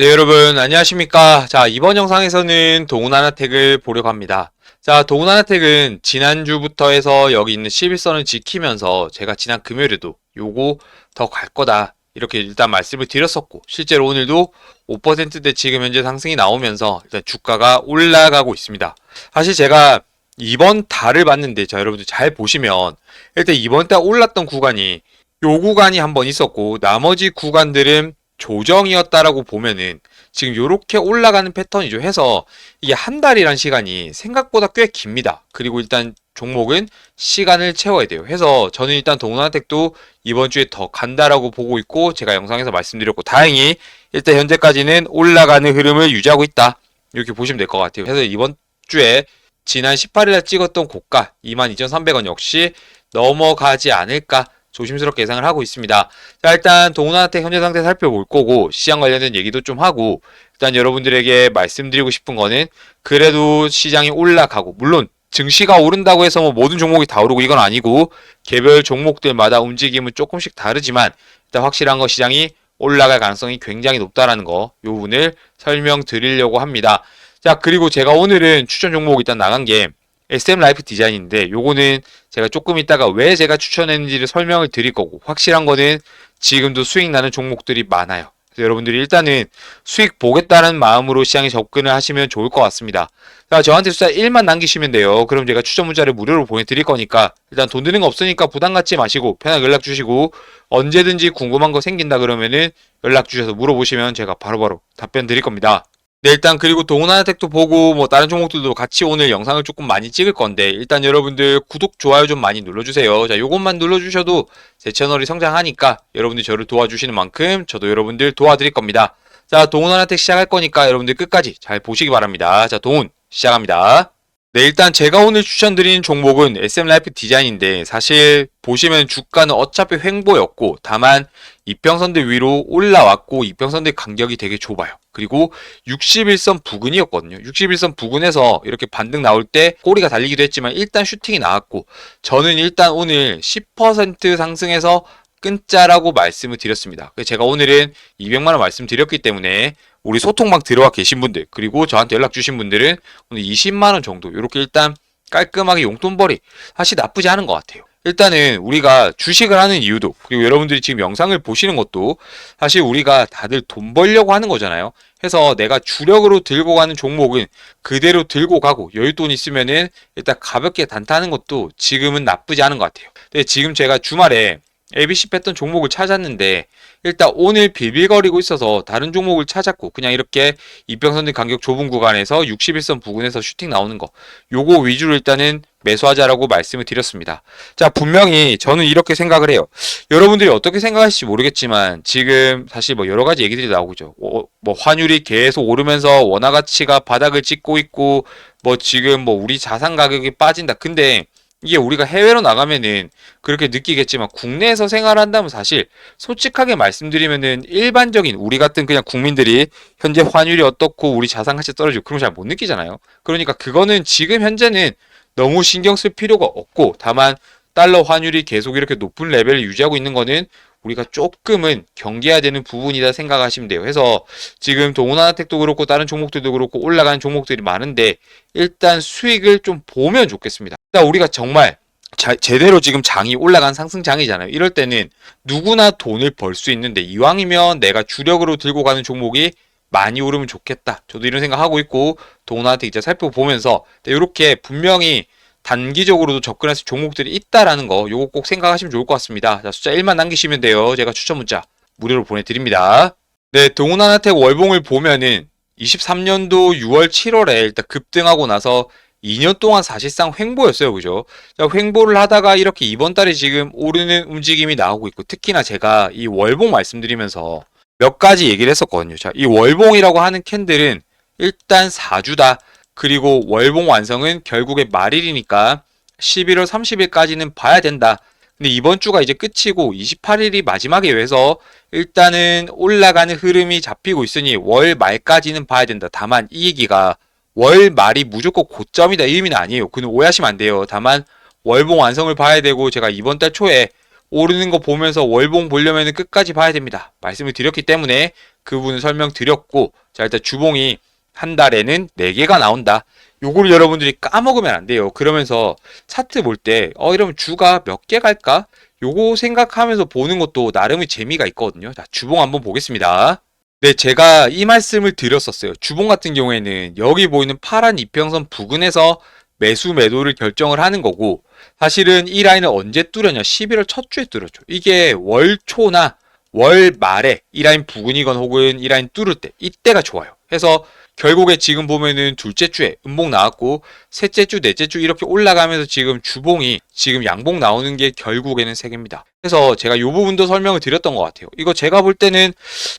네, 여러분, 안녕하십니까. 자, 이번 영상에서는 동훈하나택을 보려고 합니다. 자, 동훈하나택은 지난주부터 해서 여기 있는 11선을 지키면서 제가 지난 금요일에도 요거 더 갈 거다. 이렇게 일단 말씀을 드렸었고, 실제로 오늘도 5%대 지금 현재 상승이 나오면서 일단 주가가 올라가고 있습니다. 사실 제가 이번 달을 봤는데, 자, 여러분들 잘 보시면, 일단 이번 달 올랐던 구간이 요 구간이 한번 있었고, 나머지 구간들은 조정이었다라고 보면은 지금 요렇게 올라가는 패턴이죠. 해서 이게 한 달이란 시간이 생각보다 꽤 깁니다. 그리고 일단 종목은 시간을 채워야 돼요. 해서 저는 일단 동원한택도 이번 주에 더 간다라고 보고 있고 제가 영상에서 말씀드렸고 다행히 일단 현재까지는 올라가는 흐름을 유지하고 있다. 이렇게 보시면 될 것 같아요. 그래서 이번 주에 지난 18일에 찍었던 고가 22,300원 역시 넘어가지 않을까 조심스럽게 예상을 하고 있습니다. 자, 일단 동훈한테 현재 상태 살펴볼 거고 시장 관련된 얘기도 좀 하고 일단 여러분들에게 말씀드리고 싶은 거는 그래도 시장이 올라가고 물론 증시가 오른다고 해서 뭐 모든 종목이 다 오르고 이건 아니고 개별 종목들마다 움직임은 조금씩 다르지만 일단 확실한 거 시장이 올라갈 가능성이 굉장히 높다라는 거, 요 부분을 설명드리려고 합니다. 자, 그리고 제가 오늘은 추천 종목 일단 나간 게 SM 라이프 디자인인데 요거는 제가 조금 있다가 왜 제가 추천했는지를 설명을 드릴 거고 확실한 거는 지금도 수익 나는 종목들이 많아요. 그래서 여러분들이 일단은 수익 보겠다는 마음으로 시장에 접근을 하시면 좋을 것 같습니다. 자, 저한테 숫자 1만 남기시면 돼요. 그럼 제가 추천 문자를 무료로 보내드릴 거니까 일단 돈 드는 거 없으니까 부담 갖지 마시고 편하게 연락 주시고 언제든지 궁금한 거 생긴다 그러면은 연락 주셔서 물어보시면 제가 바로바로 답변 드릴 겁니다. 네, 일단 그리고 동훈하나택도 보고 뭐 다른 종목들도 같이 오늘 영상을 조금 많이 찍을 건데 일단 여러분들 구독, 좋아요 좀 많이 눌러주세요. 자, 요것만 눌러주셔도 제 채널이 성장하니까 여러분들 저를 도와주시는 만큼 저도 여러분들 도와드릴 겁니다. 자, 동훈하나택 시작할 거니까 여러분들 끝까지 잘 보시기 바랍니다. 자, 동훈 시작합니다. 네, 일단 제가 오늘 추천드린 종목은 SM라이프 디자인인데 사실 보시면 주가는 어차피 횡보였고 다만 이평선대 위로 올라왔고 이평선대 간격이 되게 좁아요. 그리고 61선 부근이었거든요. 61선 부근에서 이렇게 반등 나올 때 꼬리가 달리기도 했지만 일단 슈팅이 나왔고 저는 일단 오늘 10% 상승해서 끊자라고 말씀을 드렸습니다. 제가 오늘은 200만 원 말씀드렸기 때문에 우리 소통방 들어와 계신 분들 그리고 저한테 연락 주신 분들은 오늘 20만 원 정도 이렇게 일단 깔끔하게 용돈벌이 사실 나쁘지 않은 것 같아요. 일단은 우리가 주식을 하는 이유도 그리고 여러분들이 지금 영상을 보시는 것도 사실 우리가 다들 돈 벌려고 하는 거잖아요. 해서 내가 주력으로 들고 가는 종목은 그대로 들고 가고 여윳돈 있으면은 일단 가볍게 단타하는 것도 지금은 나쁘지 않은 것 같아요. 근데 지금 제가 주말에 ABC 뺐던 종목을 찾았는데 일단 오늘 비빌거리고 있어서 다른 종목을 찾았고 그냥 이렇게 이평선대 간격 좁은 구간에서 61선 부근에서 슈팅 나오는 거 요거 위주로 일단은 매수하자라고 말씀을 드렸습니다. 자 분명히 저는 이렇게 생각을 해요. 여러분들이 어떻게 생각하실지 모르겠지만 지금 사실 뭐 여러 가지 얘기들이 나오죠. 어, 뭐 환율이 계속 오르면서 원화 가치가 바닥을 찍고 있고 뭐 지금 뭐 우리 자산 가격이 빠진다. 근데 이게 우리가 해외로 나가면은 그렇게 느끼겠지만 국내에서 생활한다면 사실 솔직하게 말씀드리면은 일반적인 우리 같은 그냥 국민들이 현재 환율이 어떻고 우리 자산 가치 떨어지고 그런 거잘못 느끼잖아요. 그러니까 그거는 지금 현재는 너무 신경 쓸 필요가 없고 다만 달러 환율이 계속 이렇게 높은 레벨을 유지하고 있는 거는 우리가 조금은 경계해야 되는 부분이다 생각하시면 돼요. 해서 지금 동원하나택도 그렇고 다른 종목들도 그렇고 올라가는 종목들이 많은데 일단 수익을 좀 보면 좋겠습니다. 일단 우리가 정말 자, 제대로 지금 장이 올라간 상승장이잖아요. 이럴 때는 누구나 돈을 벌 수 있는데 이왕이면 내가 주력으로 들고 가는 종목이 많이 오르면 좋겠다. 저도 이런 생각하고 있고 동원한테 이제 살펴보면서 이렇게 분명히 단기적으로도 접근할 수 있는 종목들이 있다라는 거 요거 꼭 생각하시면 좋을 것 같습니다. 자, 숫자 1만 남기시면 돼요. 제가 추천 문자 무료로 보내드립니다. 네, 동훈하나텍 월봉을 보면은 23년도 6월, 7월에 일단 급등하고 나서 2년 동안 사실상 횡보였어요. 그죠? 자, 횡보를 하다가 이렇게 이번 달에 지금 오르는 움직임이 나오고 있고 특히나 제가 이 월봉 말씀드리면서 몇 가지 얘기를 했었거든요. 자, 이 월봉이라고 하는 캔들은 일단 4주다. 그리고 월봉 완성은 결국에 말일이니까 11월 30일까지는 봐야 된다. 근데 이번 주가 이제 끝이고 28일이 마지막이에요. 해서 일단은 올라가는 흐름이 잡히고 있으니 월 말까지는 봐야 된다. 다만 이 얘기가 월 말이 무조건 고점이다 이 의미는 아니에요. 그는 오해하시면 안 돼요. 다만 월봉 완성을 봐야 되고 제가 이번 달 초에 오르는 거 보면서 월봉 보려면 끝까지 봐야 됩니다. 말씀을 드렸기 때문에 그 부분을 설명드렸고 자 일단 주봉이 한 달에는 4개가 나온다. 요거를 여러분들이 까먹으면 안 돼요. 그러면서 차트 볼 때 어 이러면 주가 몇 개 갈까? 요거 생각하면서 보는 것도 나름의 재미가 있거든요. 자, 주봉 한번 보겠습니다. 네, 제가 이 말씀을 드렸었어요. 주봉 같은 경우에는 여기 보이는 파란 이평선 부근에서 매수 매도를 결정을 하는 거고 사실은 이 라인을 언제 뚫었냐? 11월 첫 주에 뚫었죠. 이게 월 초나 월 말에 이 라인 부근이건 혹은 이 라인 뚫을 때 이때가 좋아요. 해서 결국에 지금 보면은 둘째 주에 음봉 나왔고 셋째 주, 넷째 주 이렇게 올라가면서 지금 주봉이 지금 양봉 나오는 게 결국에는 세 개입니다. 그래서 제가 이 부분도 설명을 드렸던 것 같아요. 이거 제가 볼 때는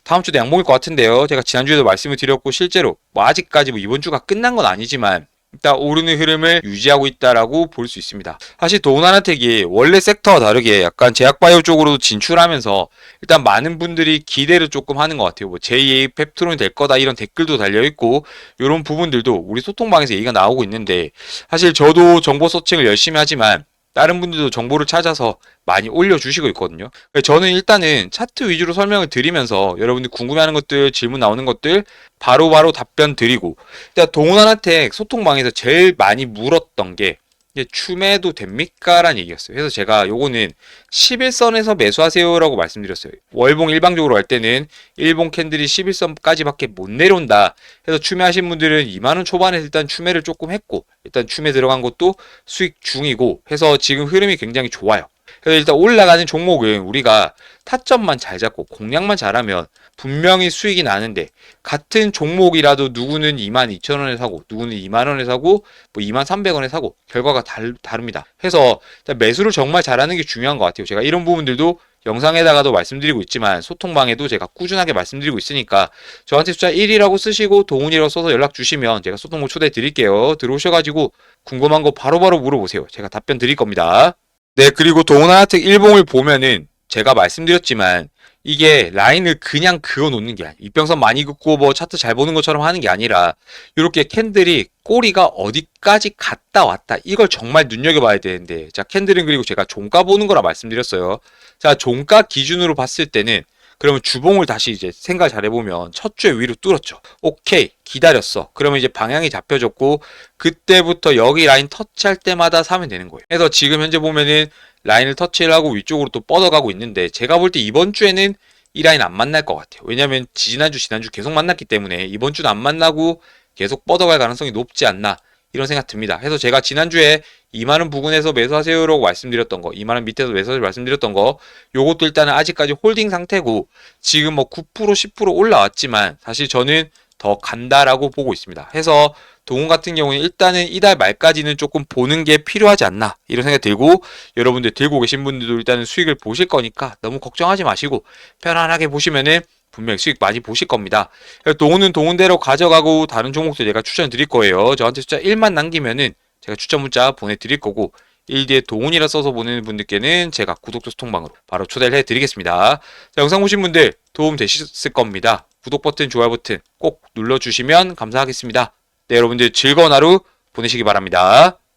다음 주도 양봉일 것 같은데요. 제가 지난주에도 말씀을 드렸고 실제로 뭐 아직까지 뭐 이번 주가 끝난 건 아니지만 일단 오르는 흐름을 유지하고 있다라고 볼 수 있습니다. 사실 도우나나텍이 원래 섹터와 다르게 약간 제약바이오 쪽으로 진출하면서 일단 많은 분들이 기대를 조금 하는 것 같아요. 뭐 제2의 펩트론이 될 거다 이런 댓글도 달려 있고 이런 부분들도 우리 소통방에서 얘기가 나오고 있는데 사실 저도 정보 서칭을 열심히 하지만 다른 분들도 정보를 찾아서 많이 올려주시고 있거든요. 저는 일단은 차트 위주로 설명을 드리면서 여러분들 궁금해하는 것들, 질문 나오는 것들 바로바로 답변 드리고 동훈하나텍 소통방에서 제일 많이 물었던 게 이게 추매도 됩니까? 라는 얘기였어요. 그래서 제가 요거는 11선에서 매수하세요라고 말씀드렸어요. 월봉 일방적으로 할 때는 일봉 캔들이 11선까지밖에 못 내려온다. 해서 추매 하신 분들은 2만원 초반에 일단 추매를 조금 했고 일단 추매 들어간 것도 수익 중이고 해서 지금 흐름이 굉장히 좋아요. 그래서 일단 올라가는 종목은 우리가 타점만 잘 잡고 공략만 잘하면 분명히 수익이 나는데 같은 종목이라도 누구는 22,000원에 사고 누구는 2만원에 사고 뭐 23,300원에 사고 결과가 달, 다릅니다. 해서 매수를 정말 잘하는 게 중요한 것 같아요. 제가 이런 부분들도 영상에다가도 말씀드리고 있지만 소통방에도 제가 꾸준하게 말씀드리고 있으니까 저한테 숫자 1이라고 쓰시고 동훈이라고 써서 연락 주시면 제가 소통방 초대 드릴게요. 들어오셔가지고 궁금한 거 바로바로 물어보세요. 제가 답변 드릴 겁니다. 네, 그리고 동훈아텍 일봉을 보면은 제가 말씀드렸지만 이게 라인을 그냥 그어 놓는 게 아니에요. 이평선 많이 긋고 뭐 차트 잘 보는 것처럼 하는 게 아니라 이렇게 캔들이 꼬리가 어디까지 갔다 왔다 이걸 정말 눈여겨봐야 되는데 자 캔들은 그리고 제가 종가 보는 거라 말씀드렸어요. 자 종가 기준으로 봤을 때는 그러면 주봉을 다시 이제 생각 잘 해보면 첫 주에 위로 뚫었죠. 오케이 기다렸어. 그러면 이제 방향이 잡혀졌고 그때부터 여기 라인 터치할 때마다 사면 되는 거예요. 그래서 지금 현재 보면은 라인을 터치를 하고 위쪽으로 또 뻗어가고 있는데 제가 볼 때 이번 주에는 이 라인 안 만날 것 같아요. 왜냐면 지난주 지난주 계속 만났기 때문에 이번 주는 안 만나고 계속 뻗어갈 가능성이 높지 않나 이런 생각 듭니다. 그래서 제가 지난주에 2만원 부근에서 매수하세요라고 말씀드렸던 거, 2만원 밑에서 매수하세요 말씀드렸던 거, 요것도 일단은 아직까지 홀딩 상태고, 지금 뭐 9% 10% 올라왔지만, 사실 저는 더 간다라고 보고 있습니다. 해서 동훈 같은 경우는 일단은 이달 말까지는 조금 보는 게 필요하지 않나 이런 생각이 들고 여러분들 들고 계신 분들도 일단은 수익을 보실 거니까 너무 걱정하지 마시고 편안하게 보시면은 분명히 수익 많이 보실 겁니다. 동훈은 동훈대로 가져가고 다른 종목도 제가 추천 드릴 거예요. 저한테 숫자 1만 남기면은 제가 추천 문자 보내드릴 거고 1뒤에 동훈이라 써서 보내는 분들께는 제가 구독자 소통방으로 바로 초대를 해드리겠습니다. 자, 영상 보신 분들 도움 되셨을 겁니다. 구독 버튼, 좋아요 버튼 꼭 눌러주시면 감사하겠습니다. 네, 여러분들 즐거운 하루 보내시기 바랍니다.